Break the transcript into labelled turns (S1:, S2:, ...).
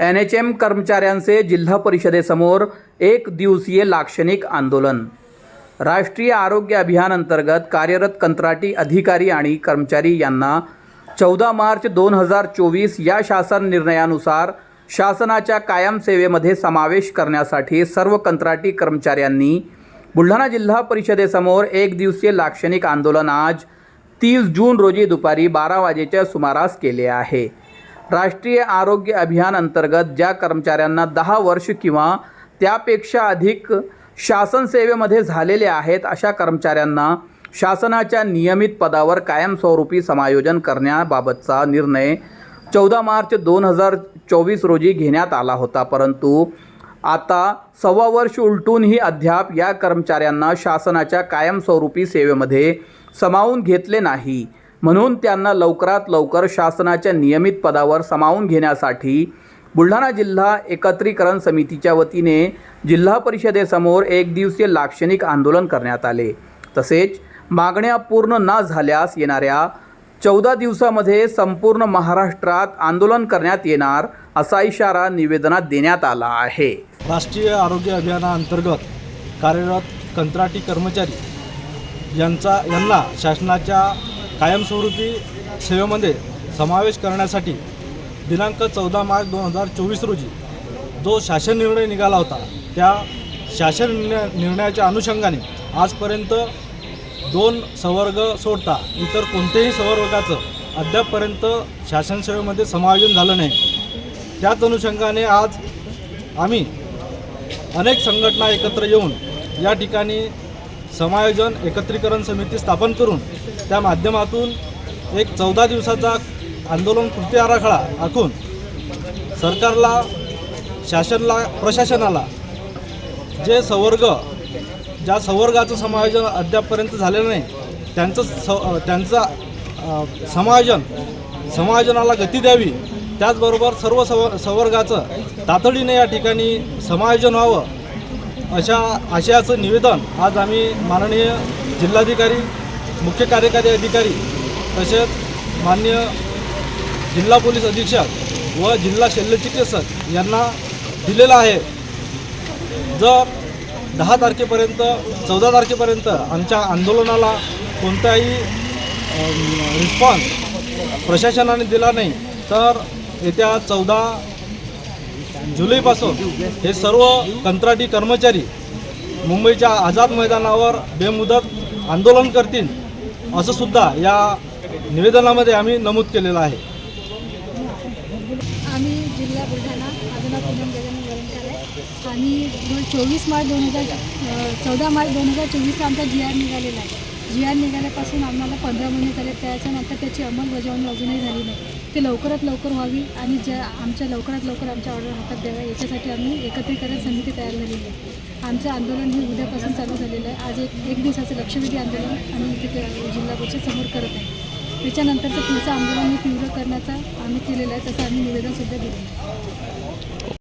S1: N H M कर्मचाऱ्यांचे जिल्हा परिषदेसमोर एक दिवसीय लाक्षणिक आंदोलन. राष्ट्रीय आरोग्य अभियानांतर्गत कार्यरत कंत्राटी अधिकारी आणि कर्मचारी यांना चौदा मार्च दोन हजार चोवीस या शासन निर्णयानुसार शासनाच्या कायम सेवेमध्ये समावेश करण्यासाठी सर्व कंत्राटी कर्मचाऱ्यांनी बुलढाणा जिल्हा परिषदेसमोर एक दिवसीय लाक्षणिक आंदोलन आज तीस जून रोजी दुपारी बारा वाजेच्या सुमारास केले आहे. राष्ट्रीय आरोग्य अभियान अंतर्गत ज्या कर्मचाऱ्यांना दहा वर्ष किंवा त्यापेक्षा अधिक शासन सेवेमध्ये झालेले आहेत अशा कर्मचाऱ्यांना शासनाच्या नियमित पदावर कायमस्वरूपी समायोजन करण्याबाबतचा निर्णय चौदा मार्च दोन हजार चोवीस रोजी घेण्यात आला होता. परंतु आता सव्वा वर्ष उलटूनही अद्याप या कर्मचाऱ्यांना शासनाच्या कायमस्वरूपी सेवेमध्ये सामावून घेतले नाही. म्हणून त्यांना लवकरात लवकर शासनाच्या नियमित पदावर सामावून घेण्यासाठी बुलढाणा जिल्हा एकत्रीकरण समितीच्या वतीने जिल्हा परिषदेसमोर एक दिवसीय लाक्षणिक आंदोलन करण्यात आले. तसेच मागण्या पूर्ण न झाल्यास येणाऱ्या चौदा दिवसामध्ये संपूर्ण महाराष्ट्रात आंदोलन करण्यात येणार असा इशारा निवेदनात देण्यात आला आहे.
S2: राष्ट्रीय आरोग्य अभियानाअंतर्गत कार्यरत कंत्राटी कर्मचारी यांचा यांना शासनाच्या कायमस्वरूपी सेवेमध्ये समावेश करण्यासाठी दिनांक चौदा मार्च दोन हजार चोवीस रोजी जो शासन निर्णय निघाला होता त्या शासन निर्णय निर्णयाच्या अनुषंगाने आजपर्यंत दोन संवर्ग सोडता इतर कोणत्याही संवर्गाचं अद्यापपर्यंत शासन सेवेमध्ये समायोजन झालं नाही. त्याच अनुषंगाने आज आम्ही अनेक संघटना एकत्र येऊन या ठिकाणी समायोजन एकत्रीकरण समिती स्थापन करून त्या माध्यमातून एक चौदा दिवसाचा आंदोलन कृती आराखडा आखून सरकारला शासनला प्रशासनाला जे संवर्ग ज्या संवर्गाचं समायोजन अद्यापपर्यंत झालेलं नाही त्यांचं स त्यांचं समायोजन समायोजनाला गती द्यावी त्याचबरोबर सर्व सव संवर्गाचं तातडीने या ठिकाणी समायोजन व्हावं अशा आशयाचं निवेदन आज आम्ही माननीय जिल्हाधिकारी मुख्य कार्यकारी अधिकारी तसेच मान्य जिल्हा पोलीस अधीक्षक व जिल्हा शल्यचिकित्सक यांना दिलेलं आहे. जर दहा तारखेपर्यंत चौदा तारखेपर्यंत आमच्या आंदोलनाला कोणताही रिस्पॉन्स प्रशासनाने दिला नाही तर येत्या चौदा जुलैपासून हे सर्व कंत्राटी कर्मचारी मुंबईच्या आझाद मैदानावर बेमुदत आंदोलन करतील असं सुद्धा या निवेदनामध्ये आम्ही नमूद केलेलं आहे.
S3: आम्ही जिल्हा बुलढाणा माझं नाव पूनम गजानन वरणकर आहे आणि चोवीस मार्च दोन हजार चौदा मार्च दोन हजार चोवीसला आमचा जी आर निघालेला आहे. जी आर निघाल्यापासून आम्हाला पंधरा महिने झाले त्याच्यानंतर त्याची अंमलबजावणी अजूनही झाली नाही. ते लवकरात लवकर व्हावी आणि ज्या आमच्या लवकरात लवकर आमच्या ऑर्डर हातात द्याव्या याच्यासाठी आम्ही एकत्रीकरण समिती तयार झालेली आहे. आमचं आंदोलन हे उद्यापासून चालू झालेलं आहे. आज एक एक दिवसाचं लक्षवेधी आंदोलन आम्ही इथे जिल्हा परिषद समोर करत आहे. त्याच्यानंतरचं पुढचं आंदोलन हे तीव्र करण्याचा आम्ही केलेलं आहे तसं आम्ही निवेदनसुद्धा दिलं आहे.